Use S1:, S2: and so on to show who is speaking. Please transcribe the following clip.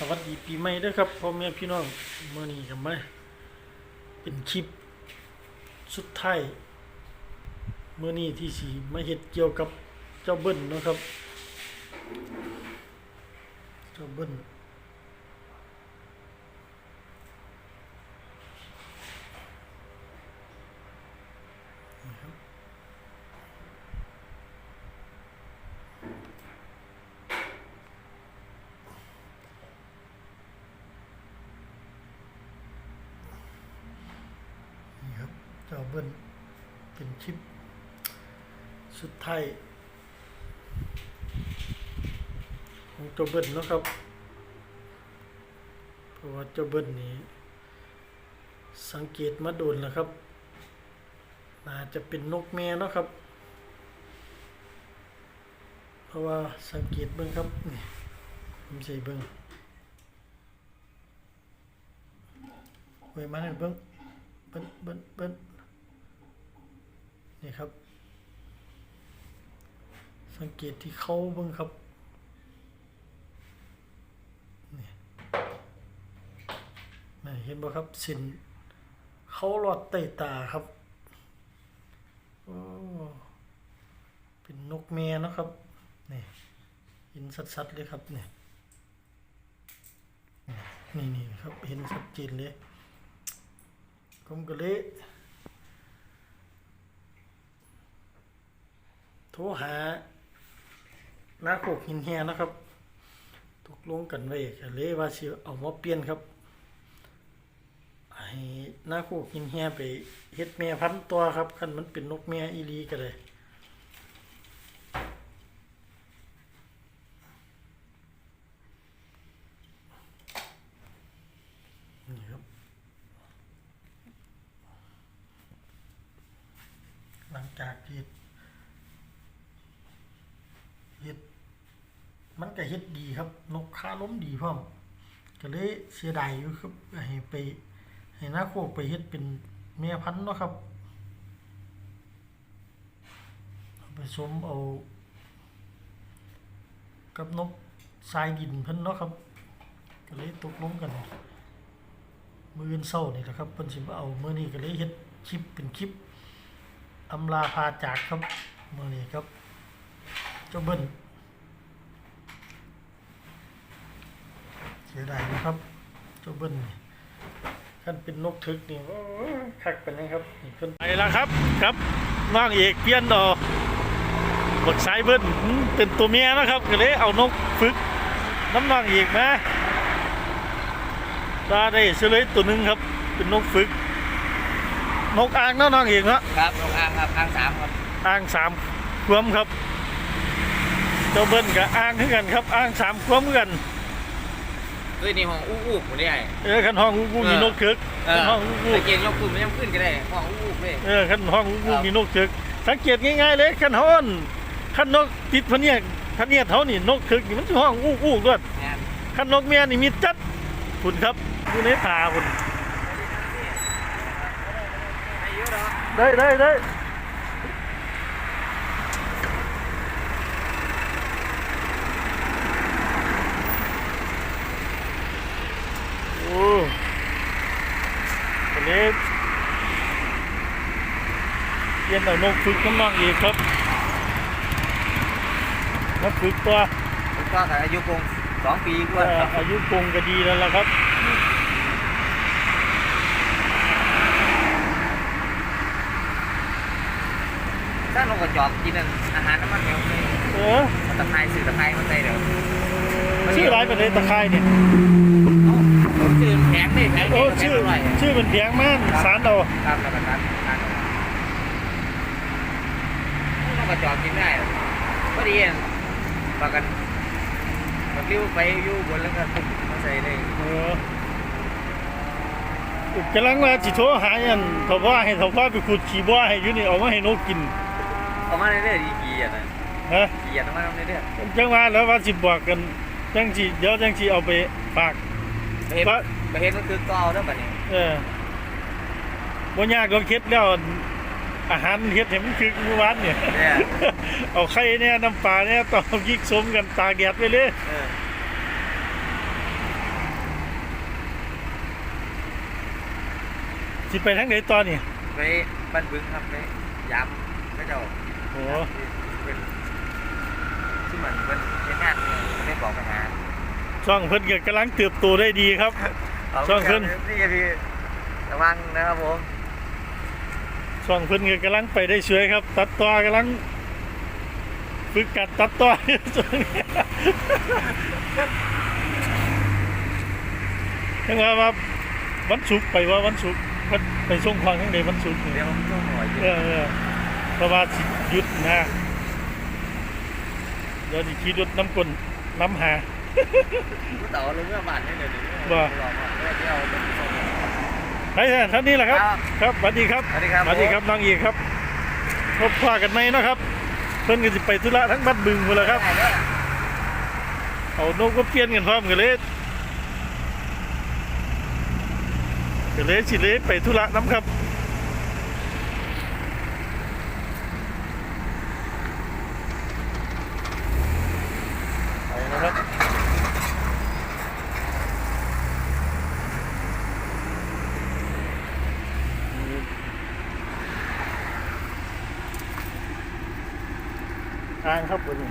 S1: สวัสดีปีใหม่ด้วยครับพ่อแม่พี่น้องเมื่อนี้กันมเป็นคลิปสุดท้ายเมื่อนี้ที่สีมาเห็ดเกี่ยวกับเจ้าเบิ้ลนะครับ เจ้าเบิ้ลนี่ครับนี่ครับ เจ้าเบิ้ลเป็นคลิปสุดท้ายของเจ้าเบิ้ลนะครับ เพราะว่าเจ้าเบิ้ลนี้ สังเกตมาโดนแล้วครับน่าจะเป็นนกแม่นะครับ เพราะว่าสังเกตเบิ่งครับนี่ผมใส่เบิ่งไว้มาให้เบิ่งเบิ่งเบิ่งเบิ่ง นี่ครับ สังเกตที่เขาบิ่งครับนี่นเห็นบ่ครับสินเขาหลอดใต้ตาครับโอ้เป็นนกแม่เนะครับนี่เห็นชัดๆเลยครับเนี่ยนี่นี่ครับเห็นชัดเจนเลยผมก็เลย โทรหานาโคกหินแฮนะครับตกลงกันไว้ก็เลยว่าสิเอามาเปลี่ยนครับให้นาโคกหินแฮไปเฮ็ดแม่พันตัวครับคันมันเป็นนกแม่อีหลีก็เลยหลังจากเฮ็ดเฮ็ด มันก็เฮ็ดดีครับ นกค้าล้มดีพร้อมก็เลยเสียดายอยู่ครับให้ไปให้นาโคกไปเฮ็ดเป็นแม่พันธุ์เนาะครับ ไปสมเอา กับนกทรายดินเพิ่นเนาะครับ ก็เลยตกลงกัน มื้อเช้านี่แหละครับเพิ่นสิมาเอามื้อนี้ก็เลยเฮ็ดคลิปเป็นคลิปอำลาพาจากครับมื้อนี้ครับเจ้าเบิ้ล สียดายนะครับเจ้าเบิ้ลนี่คันเป็นนกทึกนี่โอ้ยคักปานนี้ครับนี่เพิ่นไปแล้วครับครับน้องเอกเปลี่ยนดอกบักสายเบิ้ลอืมเป็นตัวเมียนะครับก็เลยเอานกฝึกน้ำน้องเอกมาตาได้เฉลยตัวหนึ่งครับ เป็นนกฝึก นกอ่างเนาะน้องเองเนาะ
S2: ครับลงอ่างครับอ่างสามครับ
S1: อ่างสามควมครับเจ้าเบิ้ลกับอ่างคือกันครับอ่างสามควมคือกัน
S2: ด้วยนี่ห้องอู้อู้ผมได้
S1: เออขันห้องกูกูมีนกเคิก
S2: เอ
S1: ขั
S2: อน
S1: ห้องกูกู
S2: ตะเกียงยกขึ้นไม่ยังขึ้นก็ได้ห้องอู้อู้เลย
S1: เออขันห้องกูกู
S2: ครับ
S1: มีนกเคิกสังเกตง่ายๆเลยขันห้องขันนกติดพะเนียดพะเนียดเขานี่นกเคิกนี่มันจะห้องอู้อู้ด้วย
S2: งาน
S1: ขันนกเมียนี่มีจัดคุณครับอยู่ในตาคุณ
S2: อายุเนาะ
S1: ได้ได้ได้โอ้วันนี้ เย็นเอานกฝึกน้ำน้องอีกครับมาฝึกตัว
S2: ผมก็อายุคงสองปีก
S1: เอ่
S2: ว่า
S1: อ
S2: ครับ
S1: อายุคงก็ดีแล้วล่ะครับ
S2: ถ้านกกระจอกกินอาหารน้ำมันเหนียวเลย
S1: เออ
S2: ตะไคร้สื่อตะไคร้มันใส่เดี๋ยว
S1: ชื่ออะไรเป็นเลยตะไคร้เนี่ย
S2: ชื่อแข็งนี่แข็ง
S1: โอ้
S2: แข็ง
S1: ชื่อ
S2: อร่อย
S1: ชื่อเป็นเพียงมากสารเรา
S2: ครับแล้วก็ตัดตั ดนกกระจอกกินได้พอดีปากันมันริ้วไปอยู่บนแล้วก็ตุ่มมาใส่เลย
S1: เออกำลังว่าจิโทรหาอันถาว่าให้ถาว่าไปขุดขี้บ่อให้อยู่นี่เอามาให้นกกิน
S2: ออกมาเรื่อยๆดีกีอะนะ
S1: ฮะ
S2: กีอะออกมาเรื่อย
S1: จังว่าแล้วว่าสิบอกกันจังสิเดี๋ยวจังสิเอาไปฝาก
S2: ๆไปเห็นไปเห็นก็คือก็เอาแล้วบัดนี้
S1: เออบ่ยากก็เฮ็ดแล้ว อาหารเฮ็ดเห็มันคือเมื่อวานเนี่ย
S2: เอา
S1: ไข่เนี่ยน้ำปลาเนี่ยต้องยิกสมกันตาแดดไปเลย
S2: เออ
S1: สิไปทางไหนตอนนี่
S2: ไปบันบึงครับไปยามไม่เจ้า
S1: โอ้
S2: ที่เหมือนเป็นเฮ็ดงานไม่บอกไปหา
S1: ช่องเพิ่นก็กำลังเติบโตได้ดีครับ ช่องขึ้น
S2: นี่พี่ระวังนะครับผม
S1: ช่องเพิ่นก็กำลังไปได้สวยครับ ตัดต่อกำลังฝึกกัดตัดต่อช่วงนี้ยังว่าว่าวันศุกร์ไปว่าวันศุกร์ไปส่งของทั้งใดวันศุกร์
S2: เดี๋ยวผมต้องหน่อย
S1: เออเพราะว่าหยุดนะเดี๋ยวนี้ขี่รถน้ำกลน้ำหา
S2: ผู้ต่อลงเมื่อบาทนี่เดี๋ยวนี้
S1: บ่
S2: เดี๋ยวเป็นส่ง
S1: ไปเถอะท่านนี้แหละครับ
S2: ครับ
S1: ครับสวัสดีครับ
S2: สวัสดีครับ
S1: สวัสดีครับน้องอีกครับพบพากันไหมเนาะครับ เพิ่นก็สิไปธุระทั้งบ้านบึงหมดแล้วครับ
S2: ได้เด้อ
S1: เอานกก็เปลี่ยนกันพร้อมกันเลยก็เลยสิเลยไปธุระน้ำครับ้างครับวันนี้